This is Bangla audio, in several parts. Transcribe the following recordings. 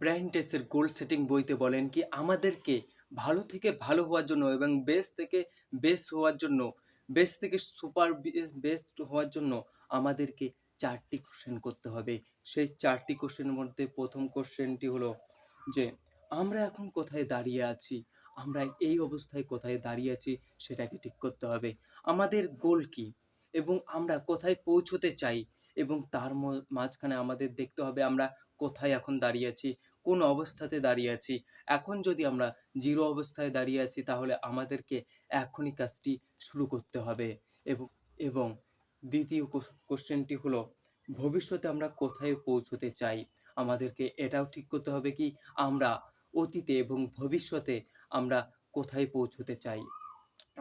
ব্রাইন গোল সেটিং বইতে বলেন কি, আমাদেরকে ভালো থেকে ভালো হওয়ার জন্য এবং বেস্ট থেকে বেস্ট হওয়ার জন্য বেস্ট থেকে সুপার বেস্ট হওয়ার জন্য আমাদেরকে চারটি কোশ্চেন করতে হবে। সেই চারটি কোশ্চেনের মধ্যে প্রথম কোশ্চেনটি হলো যে, আমরা এখন কোথায় দাঁড়িয়ে আছি? আমরা এই অবস্থায় কোথায় দাঁড়িয়ে আছি সেটাকে ঠিক করতে হবে। আমাদের গোল কি? এবং আমরা কোথায় পৌঁছতে চাই? এবং তার মাঝখানে আমাদের দেখতে হবে আমরা কোথায় এখন দাঁড়িয়ে আছি। কোন অবস্থাতে দাঁড়িয়ে আছি? এখন যদি আমরা জিরো অবস্থায় দাঁড়িয়ে আছি, তাহলে আমাদেরকে এখনই কাজটি শুরু করতে হবে। এবং এবং দ্বিতীয় কোশ্চেনটি হলো, ভবিষ্যতে আমরা কোথায় পৌঁছতে চাই? আমাদেরকে এটাও ঠিক করতে হবে কি, আমরা অতীতে এবং ভবিষ্যতে আমরা কোথায় পৌঁছতে চাই?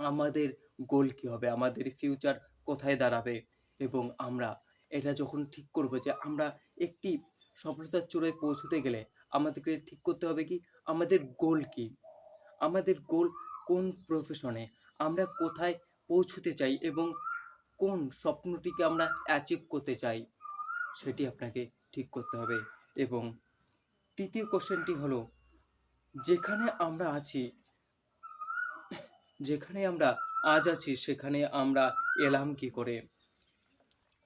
আমাদের গোল কী হবে? আমাদের ফিউচার কোথায় দাঁড়াবে? এবং আমরা এটা যখন ঠিক করব যে আমরা একটি সফলতার চূড়ায় পৌঁছতে গেলে আমাদেরকে ঠিক করতে হবে কি? আমাদের গোল কি? আমাদের গোল কোন প্রফেশনে আমরা কোথায় পৌঁছতে চাই এবং কোন স্বপ্নটিকে আমরা অ্যাচিভ করতে চাই? সেটি আপনাকে ঠিক করতে হবে। এবং তৃতীয় কোশ্চেনটি হলো, যেখানে আমরা আছি, যেখানে আমরা আজ আছি, সেখানে আমরা এলাম কি করে?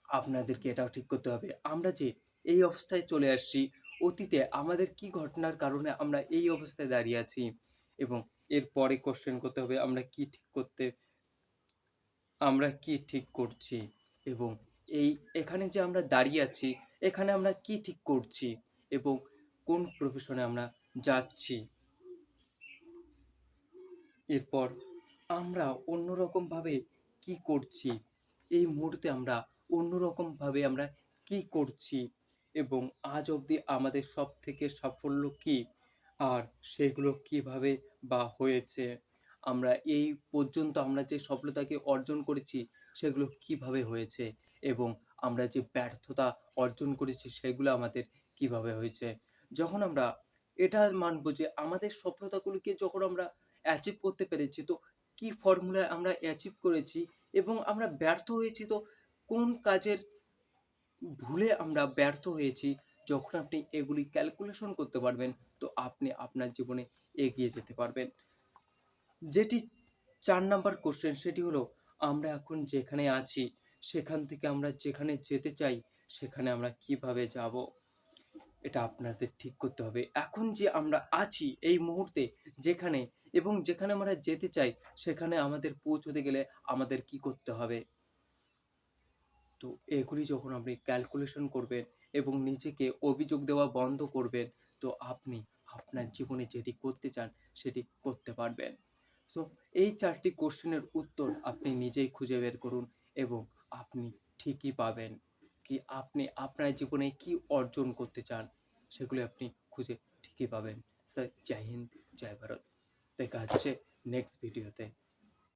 আপনাদেরকে এটাও ঠিক করতে হবে। আমরা যে এই অবস্থায় চলে আসছি অতীতে আমাদের কি ঘটনার কারণে আমরা এই অবস্থায় দাঁড়িয়ে আছি এবং এর পরে কোশ্চেন করতে হবে, আমরা কি ঠিক করতে, আমরা কি ঠিক করছি এবং এই এখানে যে আমরা দাঁড়িয়ে আছি, এখানে আমরা কি ঠিক করছি এবং কোন প্রফেশনে আমরা যাচ্ছি? এরপর আমরা অন্যরকমভাবে কি করছি? এই মুহূর্তে আমরা অন্যরকমভাবে আমরা কি করছি? এবং আজ অবধি আমাদের সব থেকে সাফল্য কি? আর সেগুলো কীভাবে বা হয়েছে? আমরা এই পর্যন্ত আমরা যে সফলতাকে অর্জন করেছি, সেগুলো কীভাবে হয়েছে? এবং আমরা যে ব্যর্থতা অর্জন করেছি, সেগুলো আমাদের কীভাবে হয়েছে? যখন আমরা এটা মানব যে আমাদের সফলতাগুলিকে যখন আমরা অ্যাচিভ করতে পেরেছি, তো কি ফর্মুলায় আমরা অ্যাচিভ করেছি এবং আমরা ব্যর্থ হয়েছি, তো কোন কাজের ভুলে আমরা ব্যর্থ হয়েছি যখন আপনি এগুলি ক্যালকুলেশন করতে পারবেন, তো আপনি আপনার জীবনে এগিয়ে যেতে পারবেন। যেটি চার নাম্বার কোশ্চেন সেটি হলো, আমরা এখন যেখানে আছি, সেখান থেকে আমরা যেখানে যেতে চাই, সেখানে আমরা কীভাবে যাব? এটা আপনাদের ঠিক করতে হবে। এখন যে আমরা আছি, এই মুহূর্তে যেখানে এবং যেখানে আমরা যেতে চাই, সেখানে আমাদের পৌঁছতে গেলে আমাদের কি করতে হবে? তো এগুলি যখন আপনি ক্যালকুলেশন করবেন এবং নিজেকে অভিযোগ দেওয়া বন্ধ করবেন, তো আপনি আপনার জীবনে যেটি করতে চান সেটি করতে পারবেন। সো এই চারটি কোশ্চেনের উত্তর আপনি নিজেই খুঁজে বের করুন এবং আপনি ঠিকই পাবেন কি আপনি আপনার জীবনে কি অর্জন করতে চান সেগুলি আপনি খুঁজে ঠিকই পাবেন। স্যার জয় হিন্দ, জয় ভারত। দেখা হচ্ছে নেক্সট ভিডিওতে